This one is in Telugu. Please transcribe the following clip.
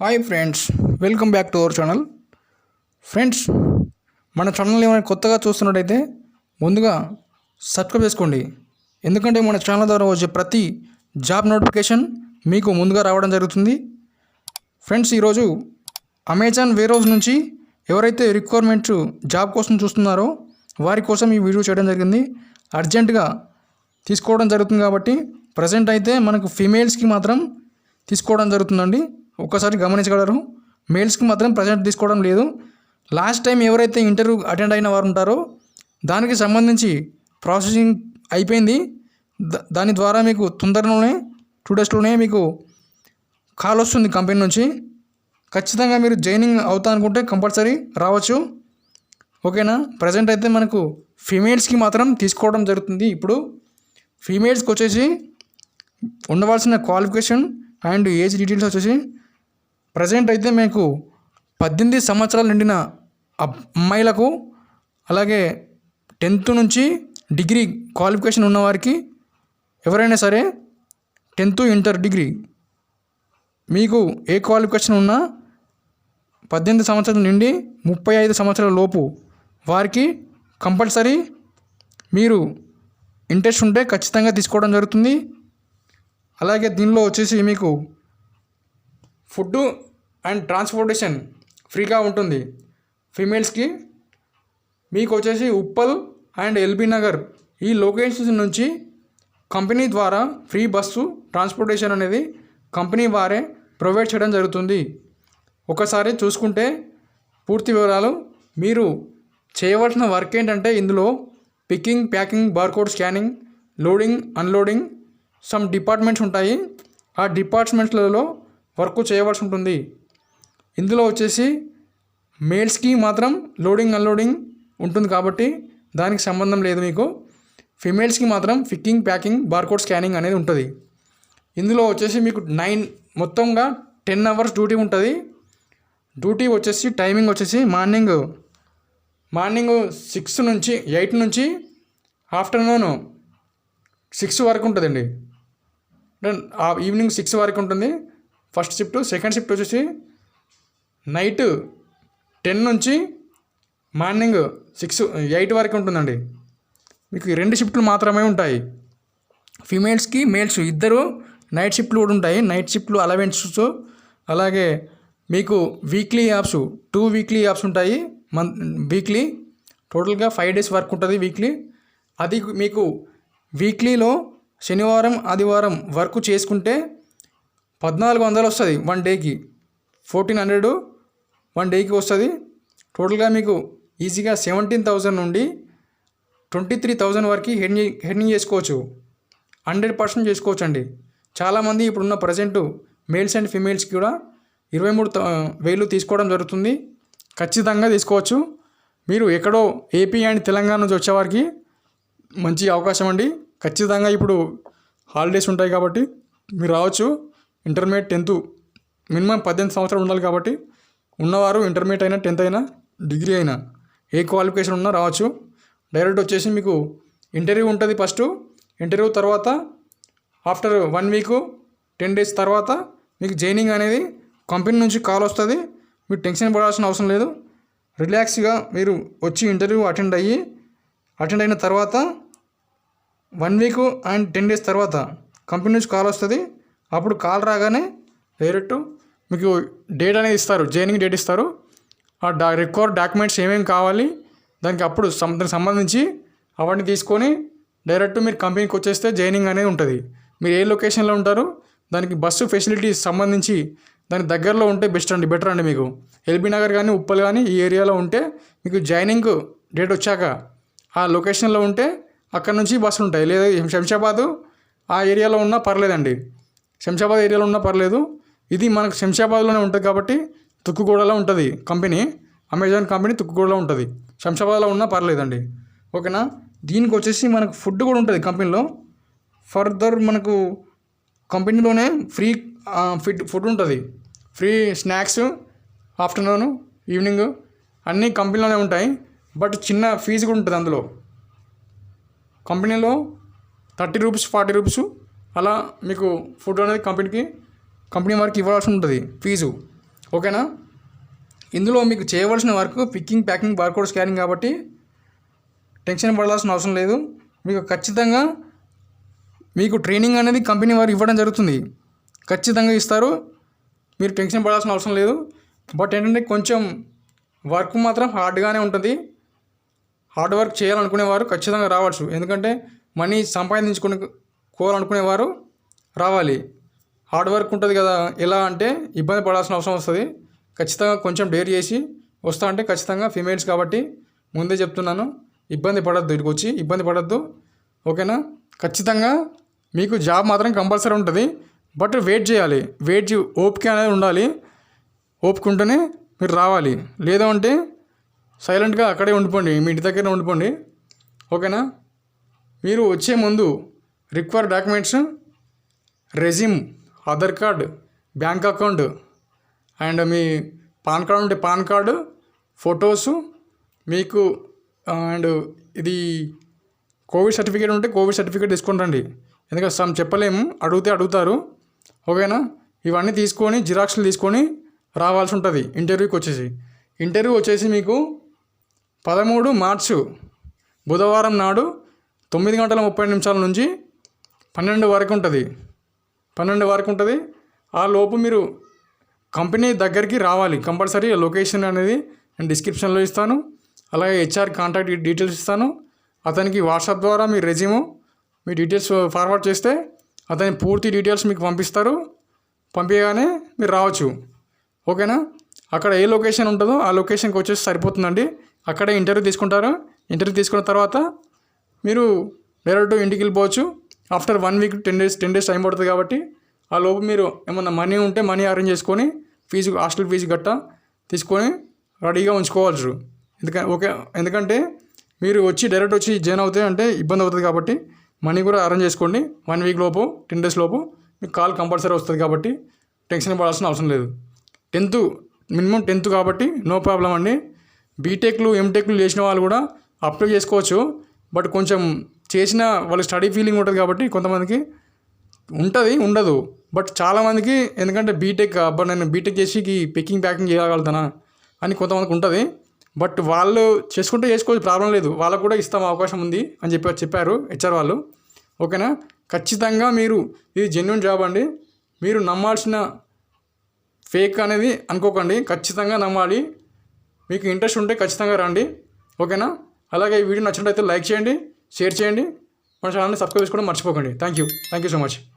Hi friends welcome back to our channel friends మన ఛానల్ ఏమైనా కొత్తగా చూస్తున్నట్టయితే ముందుగా సబ్స్క్రైబ్ చేసుకోండి. ఎందుకంటే మన ఛానల్ ద్వారా వచ్చే ప్రతి జాబ్ నోటిఫికేషన్ మీకు ముందుగా రావడం జరుగుతుంది. ఫ్రెండ్స్ ఈరోజు అమెజాన్ వేరోజ్ నుంచి ఎవరైతే రిక్వైర్మెంట్ జాబ్ కోసం చూస్తున్నారో వారి కోసం ఈ వీడియో చేయడం జరిగింది. అర్జెంటుగా తీసుకోవడం జరుగుతుంది కాబట్టి ప్రజెంట్ అయితే మనకు ఫీమేల్స్కి మాత్రం తీసుకోవడం జరుగుతుందండి. ఒక్కసారి గమనించగలరు. మేల్స్కి మాత్రం ప్రజెంట్ తీసుకోవడం లేదు. లాస్ట్ టైం ఎవరైతే ఇంటర్వ్యూ అటెండ్ అయిన వారు ఉంటారో దానికి సంబంధించి ప్రాసెసింగ్ అయిపోయింది. దాని ద్వారా మీకు తొందరలోనే టూ డేస్లోనే మీకు కాల్ వస్తుంది కంపెనీ నుంచి. ఖచ్చితంగా మీరు జాయినింగ్ అవుతా అనుకుంటే కంపల్సరీ రావచ్చు. ఓకేనా? ప్రజెంట్ అయితే మనకు ఫీమేల్స్కి మాత్రం తీసుకోవడం జరుగుతుంది ఇప్పుడు. ఫీమేల్స్కి వచ్చేసి ఉండవలసిన క్వాలిఫికేషన్ అండ్ ఏజ్ డీటెయిల్స్ వచ్చేసి ప్రజెంట్ అయితే మీకు పద్దెనిమిది సంవత్సరాలు నిండిన అమ్మాయిలకు అలాగే టెన్త్ నుంచి డిగ్రీ క్వాలిఫికేషన్ ఉన్నవారికి ఎవరైనా సరే టెన్త్ ఇంటర్ డిగ్రీ మీకు ఏ క్వాలిఫికేషన్ ఉన్నా పద్దెనిమిది సంవత్సరాల నుండి ముప్పై ఐదు సంవత్సరాల లోపు వారికి కంపల్సరీ మీరు ఇంట్రెస్ట్ ఉంటే ఖచ్చితంగా తీసుకోవడం జరుగుతుంది. అలాగే దీనిలో వచ్చేసి మీకు ఫుడ్ అండ్ ట్రాన్స్పోర్టేషన్ ఫ్రీగా ఉంటుంది. ఫీమేల్స్కి మీకు వచ్చేసి ఉప్పల్ అండ్ ఎల్బీ నగర్ ఈ లొకేషన్స్ నుంచి కంపెనీ ద్వారా ఫ్రీ బస్సు ట్రాన్స్పోర్టేషన్ అనేది కంపెనీ వారే ప్రొవైడ్ చేయడం జరుగుతుంది. ఒకసారి చూసుకుంటే పూర్తి వివరాలు మీరు చేయవలసిన వర్క్ ఏంటంటే ఇందులో picking packing barcode scanning loading unloading some departments ఉంటాయి. ఆ డిపార్ట్మెంట్స్లలో వర్క్ చేయవలసి ఉంటుంది. ఇందులో వచ్చేసి మేల్స్కి మాత్రం లోడింగ్ అన్లోడింగ్ ఉంటుంది కాబట్టి దానికి సంబంధం లేదు మీకు. ఫిమేల్స్కి మాత్రం ఫిక్కింగ్ ప్యాకింగ్ బార్కోడ్ స్కానింగ్ అనేది ఉంటుంది. ఇందులో వచ్చేసి మీకు నైన్ మొత్తంగా టెన్ అవర్స్ డ్యూటీ ఉంటుంది. డ్యూటీ వచ్చేసి టైమింగ్ వచ్చేసి మార్నింగ్ మార్నింగ్ సిక్స్ నుంచి ఎయిట్ నుంచి ఆఫ్టర్నూన్ సిక్స్ వరకు ఉంటుందండి. అంటే ఈవినింగ్ సిక్స్ వరకు ఉంటుంది. ఫస్ట్ షిఫ్ట్ సెకండ్ షిఫ్ట్ వచ్చేసి నైట్ టెన్ నుంచి మార్నింగ్ సిక్స్ ఎయిట్ వరకు ఉంటుందండి. మీకు రెండు షిఫ్ట్లు మాత్రమే ఉంటాయి. ఫీమేల్స్కి మేల్స్ ఇద్దరు నైట్ షిఫ్ట్లు కూడా ఉంటాయి. నైట్ షిఫ్ట్లు అలవెన్సెస్ అలాగే మీకు weekly offs two weekly offs ఉంటాయి. మంత్ వీక్లీ టోటల్గా ఫైవ్ డేస్ వర్క్ ఉంటుంది వీక్లీ. అది మీకు వీక్లీలో శనివారం ఆదివారం వర్క్ చేసుకుంటే పద్నాలుగు వందలు వస్తుంది వన్ డేకి. ఫోర్టీన్ హండ్రెడ్ వన్ డేకి వస్తుంది. టోటల్గా మీకు ఈజీగా సెవెంటీన్ థౌజండ్ నుండి ట్వంటీ త్రీ థౌజండ్ వరకు హెడ్ని హెడ్నింగ్ చేసుకోవచ్చు. హండ్రెడ్ పర్సెంట్ చేసుకోవచ్చు అండి చాలామంది ఇప్పుడున్న ప్రజెంట్ మేల్స్ అండ్ ఫీమేల్స్కి కూడా ఇరవై మూడు త- వేలు తీసుకోవడం జరుగుతుంది. ఖచ్చితంగా తీసుకోవచ్చు. మీరు ఎక్కడో ఏపీ అండ్ తెలంగాణ నుంచి వచ్చేవారికి మంచి అవకాశం అండి. ఖచ్చితంగా ఇప్పుడు హాలిడేస్ ఉంటాయి కాబట్టి మీరు రావచ్చు. ఇంటర్మీడియట్ టెన్త్ మినిమం పద్దెనిమిది సంవత్సరాలు ఉండాలి కాబట్టి ఉన్నవారు ఇంటర్మీడియట్ అయినా టెన్త్ అయినా డిగ్రీ అయినా ఏ క్వాలిఫికేషన్ ఉన్నా రావచ్చు. డైరెక్ట్ వచ్చేసి మీకు ఇంటర్వ్యూ ఉంటుంది ఫస్ట్. ఇంటర్వ్యూ తర్వాత after one week ten days తర్వాత మీకు జైనింగ్ అనేది కంపెనీ నుంచి కాల్ వస్తుంది. మీరు టెన్షన్ పడాల్సిన అవసరం లేదు. రిలాక్స్గా మీరు వచ్చి ఇంటర్వ్యూ అటెండ్ అయ్యి అటెండ్ అయిన తర్వాత one week and ten days తర్వాత కంపెనీ నుంచి కాల్ వస్తుంది. అప్పుడు కాల్ రాగానే డైరెక్ట్ మీకు డేట్ అనేది ఇస్తారు జాయినింగ్ డేట్ ఇస్తారు. ఆ డా రిక్వైర్ డాక్యుమెంట్స్ ఏమేమి కావాలి దానికి అప్పుడు దానికి సంబంధించి అవన్నీ తీసుకొని డైరెక్ట్ మీరు కంపెనీకి వచ్చేస్తే జాయినింగ్ అనేది ఉంటుంది. మీరు ఏ లొకేషన్లో ఉంటారు దానికి బస్సు ఫెసిలిటీస్ సంబంధించి దాని దగ్గరలో ఉంటే బెస్ట్ అండి బెటర్ అండి మీకు. ఎల్బీ నగర్ కానీ ఉప్పల్ కానీ ఈ ఏరియాలో ఉంటే మీకు జాయినింగ్ డేట్ వచ్చాక ఆ లొకేషన్లో ఉంటే అక్కడ నుంచి బస్సులు ఉంటాయి. లేదా శంషాబాదు ఆ ఏరియాలో ఉన్నా పర్లేదండి. శంషాబాద్ ఏరియాలో ఉన్నా పర్లేదు. ఇది మనకు శంషాబాద్లోనే ఉంటుంది కాబట్టి తుక్కుగూడలో ఉంటుంది కంపెనీ. అమెజాన్ కంపెనీ తుక్కుగూడలో ఉంటుంది. శంషాబాద్లో ఉన్నా పర్లేదండి. ఓకేనా? దీనికి వచ్చేసి మనకు ఫుడ్ కూడా ఉంటుంది కంపెనీలో. ఫర్దర్ మనకు కంపెనీలోనే ఫ్రీ ఫిడ్ ఫుడ్ ఉంటుంది. ఫ్రీ స్నాక్స్ ఆఫ్టర్నూన్ ఈవినింగ్ అన్నీ కంపెనీలోనే ఉంటాయి. బట్ చిన్న ఫీజు కూడా ఉంటుంది అందులో. కంపెనీలో థర్టీ రూపీస్ ఫార్టీ రూపీస్ అలా మీకు ఫుడ్ అనేది కంపెనీకి కంపెనీ వారికి ఇవ్వాల్సి ఉంటుంది. ఫీజు. ఓకేనా? ఇందులో మీకు చేయవలసిన work picking packing barcode scanning కాబట్టి టెన్షన్ పడాల్సిన అవసరం లేదు. మీకు ఖచ్చితంగా మీకు ట్రైనింగ్ అనేది కంపెనీ వారు ఇవ్వడం జరుగుతుంది. ఖచ్చితంగా ఇస్తారు. మీరు టెన్షన్ పడాల్సిన అవసరం లేదు. బట్ ఏంటంటే కొంచెం వర్క్ మాత్రం హార్డ్గానే ఉంటుంది. హార్డ్ వర్క్ చేయాలనుకునేవారు ఖచ్చితంగా రావచ్చు. ఎందుకంటే మనీ సంపాదించుకుని కోవాలనుకునేవారు రావాలి. హార్డ్ వర్క్ ఉంటుంది కదా ఎలా అంటే ఇబ్బంది పడాల్సిన అవసరం వస్తుంది. ఖచ్చితంగా కొంచెం డేర్ చేసి వస్తా అంటే ఖచ్చితంగా ఫీమేల్స్ కాబట్టి ముందే చెప్తున్నాను ఇబ్బంది పడద్దు ఇక్కడికి వచ్చి ఇబ్బంది పడద్దు. ఓకేనా? ఖచ్చితంగా మీకు జాబ్ మాత్రం కంపల్సరీ ఉంటుంది బట్ వెయిట్ చేయాలి. వెయిట్ ఓపిక అనేది ఉండాలి. ఓపిక ఉంటేనే మీరు రావాలి. లేదా అంటే సైలెంట్గా అక్కడే ఉండిపోండి మీ ఇంటి దగ్గర ఉండిపోండి. ఓకేనా? మీరు వచ్చే ముందు require documents resume Aadhaar card bank account and me PAN card ఉంటే పాన్ కార్డు ఫొటోసు మీకు అండ్ ఇది కోవిడ్ సర్టిఫికేట్ ఉంటే కోవిడ్ సర్టిఫికేట్ తీసుకొని రండి. ఎందుకంటే సమ్ చెప్పలేము అడిగితే అడుగుతారు. ఓకేనా? ఇవన్నీ తీసుకొని జిరాక్స్లు తీసుకొని రావాల్సి ఉంటుంది. ఇంటర్వ్యూకి వచ్చేసి. ఇంటర్వ్యూ వచ్చేసి మీకు పదమూడు మార్చు బుధవారం నాడు తొమ్మిది గంటల ముప్పై నిమిషాల నుంచి పన్నెండు వరకు ఉంటుంది. పన్నెండు వరకు ఉంటుంది. ఆ లోపు మీరు కంపెనీ దగ్గరికి రావాలి. కంపల్సరీ లొకేషన్ అనేది నేను డిస్క్రిప్షన్లో ఇస్తాను. అలాగే హెచ్ఆర్ కాంటాక్ట్ డీటెయిల్స్ ఇస్తాను. అతనికి వాట్సాప్ ద్వారా మీ రెజ్యూము మీ డీటెయిల్స్ ఫార్వర్డ్ చేస్తే అతని పూర్తి డీటెయిల్స్ మీకు పంపిస్తారు. పంపించగానే మీరు రావచ్చు. ఓకేనా? అక్కడ ఏ లొకేషన్ ఉంటుందో ఆ లొకేషన్కి వచ్చేసి సరిపోతుందండి. అక్కడే ఇంటర్వ్యూ తీసుకుంటారు. ఇంటర్వ్యూ తీసుకున్న తర్వాత మీరు డైరెక్ట్ ఇంటికి వెళ్ళిపోవచ్చు. After one week ten days ten days time పడుతుంది కాబట్టి ఆ లోపు మీరు ఏమన్నా మనీ ఉంటే మనీ అరేంజ్ చేసుకొని ఫీజు హాస్టల్ ఫీజు గట్టా తీసుకొని రెడీగా ఉంచుకోవచ్చు ఎందుకంటే ఓకే ఎందుకంటే మీరు వచ్చి డైరెక్ట్ వచ్చి జాయిన్ అవుతే అంటే ఇబ్బంది అవుతుంది కాబట్టి మనీ కూడా అరేంజ్ చేసుకోండి. వన్ వీక్ లోపు టెన్ డేస్ లోపు మీకు కాల్ కంపల్సరీ వస్తుంది కాబట్టి టెన్షన్ పడాల్సిన అవసరం లేదు. టెన్త్ మినిమం టెన్త్ కాబట్టి నో ప్రాబ్లం అండి. బీటెక్లు ఎంటెక్లు చేసిన వాళ్ళు కూడా అప్లై చేసుకోవచ్చు. బట్ కొంచెం చేసిన వాళ్ళ స్టడీ ఫీలింగ్ ఉంటుంది కాబట్టి కొంతమందికి ఉంటుంది ఉండదు. బట్ చాలామందికి ఎందుకంటే బీటెక్ అబ్బా నేను బీటెక్ చేసి పికింగ్ ప్యాకింగ్ చేయగలుగుతానా అని కొంతమందికి ఉంటుంది. బట్ వాళ్ళు చేసుకుంటే చేసుకోవచ్చు ప్రాబ్లం లేదు. వాళ్ళకు కూడా ఇస్తాం అవకాశం ఉంది అని చెప్పి చెప్పారు హెచ్ఆర్ వాళ్ళు. ఓకేనా? ఖచ్చితంగా మీరు ఇది జెన్యున్ జాబ్ అండి. మీరు నమ్మాల్సిన ఫేక్ అనేది అనుకోకండి. ఖచ్చితంగా నమ్మాలి. మీకు ఇంట్రెస్ట్ ఉంటే ఖచ్చితంగా రండి. ఓకేనా? అలాగే ఈ వీడియో నచ్చినట్లయితే లైక్ చేయండి. షేర్ చేయండి. మన ఛానల్ని సబ్స్క్రైబ్ చేసుకోవడం మర్చిపోకండి. Thank you thank you so much